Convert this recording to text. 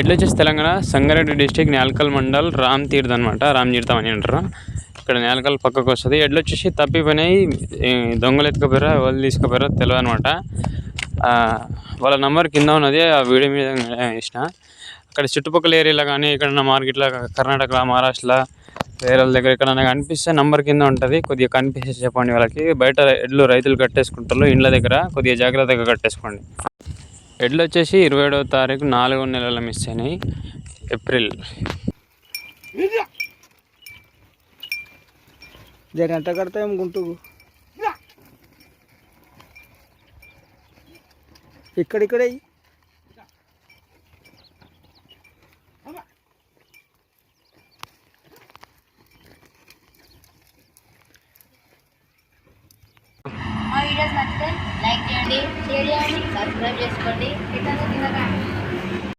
ఎడ్లు వచ్చేసి తెలంగాణ సంగారెడ్డి డిస్టిక్ నేలకల్ మండల్ రామ్ తీర్థ్ అనమాట రామ్ తీర్థం అని అంటారు. ఇక్కడ నేలకల్ పక్కకు వస్తుంది. ఎడ్లు వచ్చేసి తప్పిపోయినాయి. దొంగలు ఎత్తుకుపోయారా? వాళ్ళు తీసుకుపోయారా తెలియదు అనమాట వాళ్ళ నంబర్ కింద ఉన్నది. ఆ వీడియో మీద ఇచ్చిన అక్కడ చుట్టుపక్కల ఏరియాలో కానీ ఇక్కడ మార్కెట్లో కర్ణాటక మహారాష్ట్ర వేరే వాళ్ళ దగ్గర ఎక్కడైనా కనిపిస్తే నంబర్ కింద ఉంటుంది. కొద్దిగా కనిపిస్తే చెప్పండి వాళ్ళకి. బయట ఎడ్లు రైతులు కట్టేసుకుంటారు. ఇండ్ల దగ్గర కొద్దిగా జాగ్రత్తగా కట్టేసుకోండి. ఎడ్లు వచ్చేసి ఇరవై ఏడవ తారీఖు నాలుగో నెలల మిస్ అయినాయి. ఏప్రిల్. జర ఎంత కడతాం గుంటూరు ఇక్కడిక్కడే వీడియోస్ నచ్చితే లైక్ చేయండి షేర్ చేయండి సబ్స్క్రైబ్ చేసుకోండి. ఇతను తినకండి